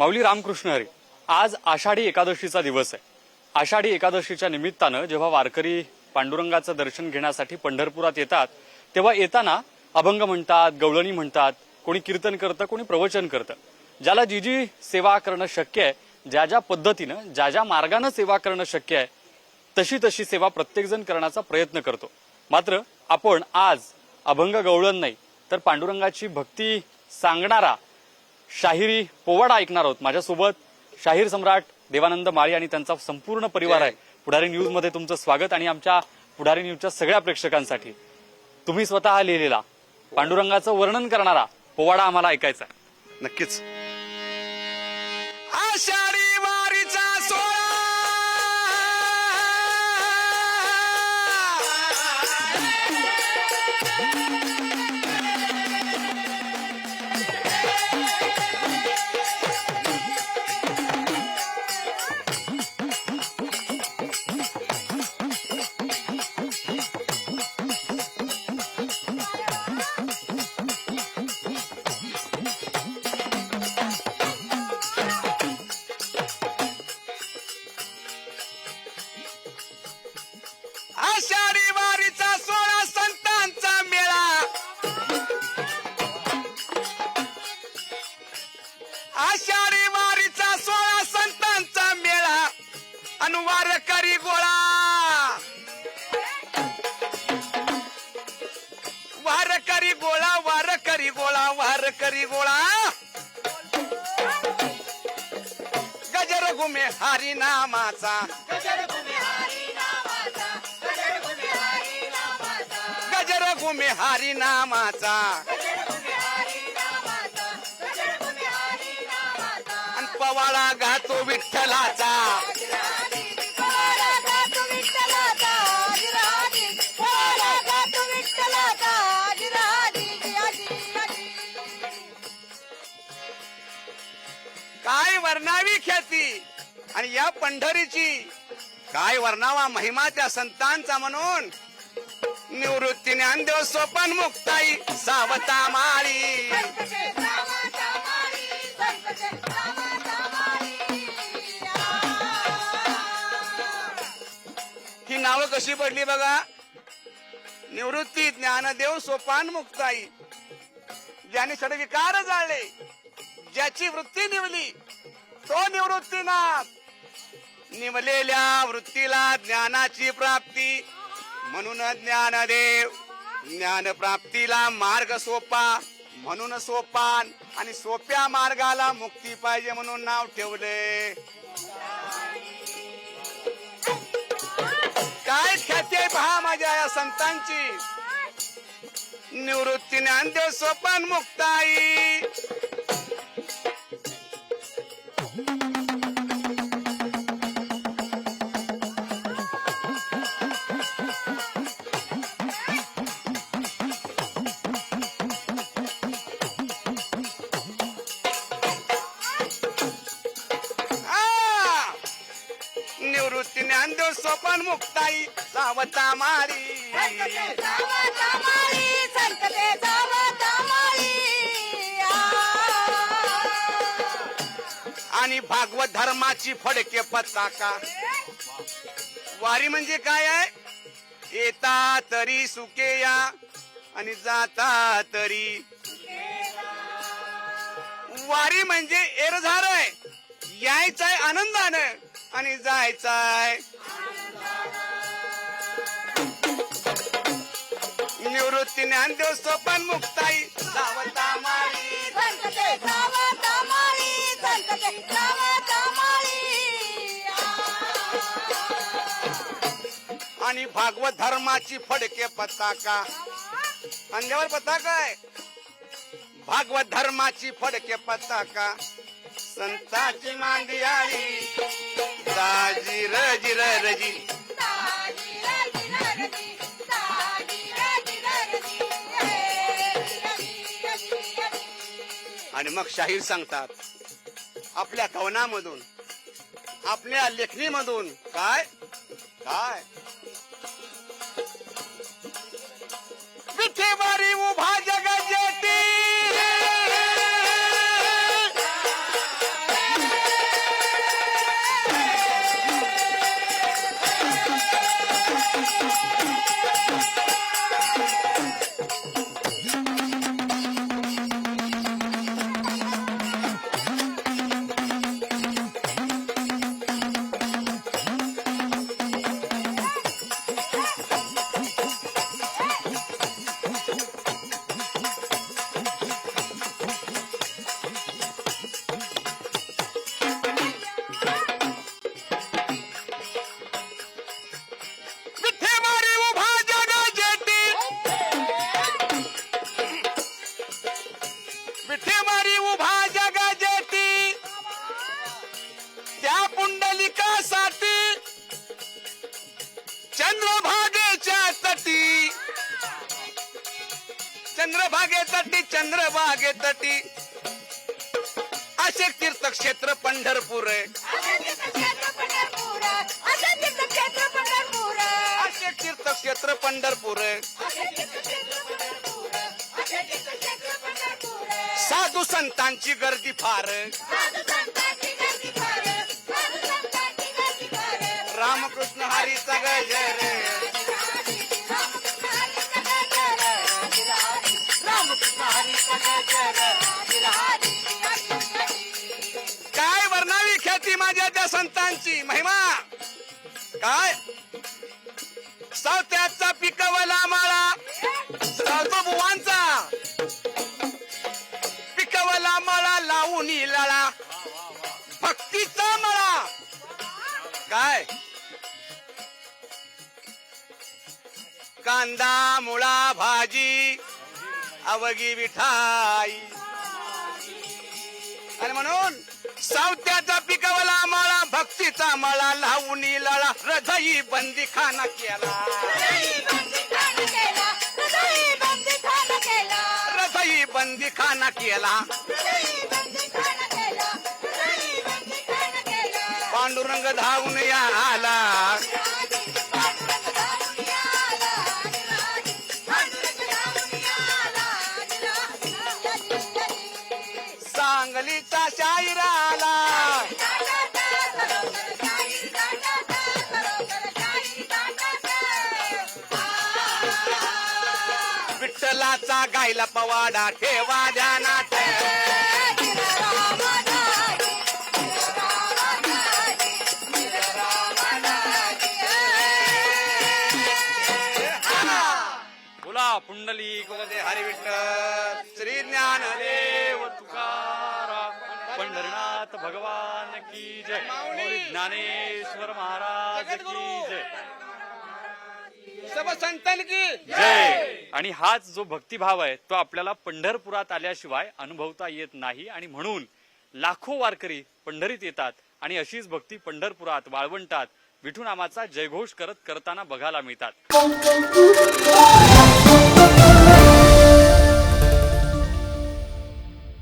माऊली रामकृष्ण हरी आज आषाढी एकादशीचा दिवस आहे. आषाढी एकादशीच्या निमित्तानं जेव्हा वारकरी पांडुरंगाचं दर्शन घेण्यासाठी पंढरपुरात येतात तेव्हा येताना अभंग म्हणतात गवळणी म्हणतात कोणी कीर्तन करतं कोणी प्रवचन करतं. ज्याला जी जी सेवा करणं शक्य आहे ज्या ज्या पद्धतीनं ज्या ज्या मार्गानं सेवा करणं शक्य आहे तशी तशी सेवा प्रत्येकजण करण्याचा प्रयत्न करतो. मात्र आपण आज अभंग गवळण नाही तर पांडुरंगाची भक्ती सांगणारा शाहिरी पोवाडा ऐकणार आहोत माझ्यासोबत. शाहीर सम्राट देवानंद माळी आणि त्यांचा संपूर्ण परिवार आहे. पुढारी न्यूजमध्ये तुमचं स्वागत आणि आमच्या पुढारी न्यूजच्या सगळ्या प्रेक्षकांसाठी. तुम्ही स्वतः लिहिलेला पांडुरंगाचं वर्णन करणारा पोवाडा आम्हाला ऐकायचा नक्कीच. आषाढी वारीचा सोळा संतांचा मेळा. आषाढी वारीचा सोळा संतांचा मेळा. अनुवार करी गोळा. वार करी गोळा वार करी गोळा वार करी गोळा. गजर घुमे हरी नामाचा. गजर घुमे हरी नामाचा. पवाळा घातो विठ्ठलाचा. काय वर्णावी ख्याती? आणि या पंढरीची काय वर्णावा महिमा त्या संतांचा म्हणून? ज्ञानदेव सोपन मुक्ताई सावता माळी. ही नावं कशी पडली बघा? निवृत्ती ज्ञानदेव सोपान मुक्ताई. ज्याने षडविकार जाळले ज्याची वृत्ती निवली तो निवृत्तीनाथ. निवलेल्या वृत्तीला ज्ञानाची प्राप्ती म्हणून ज्ञानदेव. ज्ञान प्राप्तीला मार्ग सोपा म्हणून सोपान आणि सोप्या मार्गाला मुक्ती पाहिजे म्हणून नाव ठेवले. काय ख्याती आहे पहा माझ्या या संतांची. निवृत्ती ज्ञानदेव सोपान मुक्ताई. आपण मुक्ताई सावता मारी. आणि भागवत धर्माची फडके पताका. वारी म्हणजे काय आहे? येता तरी सुके या आणि जाता तरी. वारी म्हणजे एरझार आहे. यायचंय आनंदानं आणि जायचंय निवृत्ती ज्ञानदेव सोपन मुक्ताई. सावता आणि भागवत धर्माची फडके पताका. अंगावर पताका आहे. भागवत धर्माची फडके पताका. संताची मांडी आली दाजी रजी रजी. मग शाहीर सांगतात आपल्या कवनामधून आपल्या लेखणीमधून काय? काय? विठेवारी उभा जग चंद्रभागेच्या तटी. चंद्रभागे तटी चंद्रभागे तटी. असे तीर्थक्षेत्र पंढरपूर आहे. असे तीर्थक्षेत्र पंढरपूर साधू संतांची गर्दी फार काय वर्णावी ख्याती माझ्या त्या संतांची महिमा? काय? सावत्याचा पिक कांदा मुळा भाजी अवगी विठाई आणि म्हणून सावत्याचा पिकवला मळा भक्तीचा मळा लावून लळा हृदयी बंदी खाना केला. हृदयी बंदी खाना केला. पांडुरंग धावून आला. सांगलीचा शाहीर आला. विठ्ठलाचा गायला पवाडा ठेवा ध्यानात. बोला पुंडली बोलते हरी विठ्ठल. श्री ज्ञानदेव. भगवान की जय. ज्ञानेश्वर महाराज. की जय। सब संतन की जय। आणि हाच जो भक्तिभाव आहे तो आपल्याला पंढरपुरात आल्याशिवाय अनुभवता येत नाही. आणि म्हणून लाखो वारकरी पंढरीत येतात आणि अशीच भक्ती पंढरपुरात वाळवंटात विठू नामाचा जयघोष करत करताना बघायला मिळतात.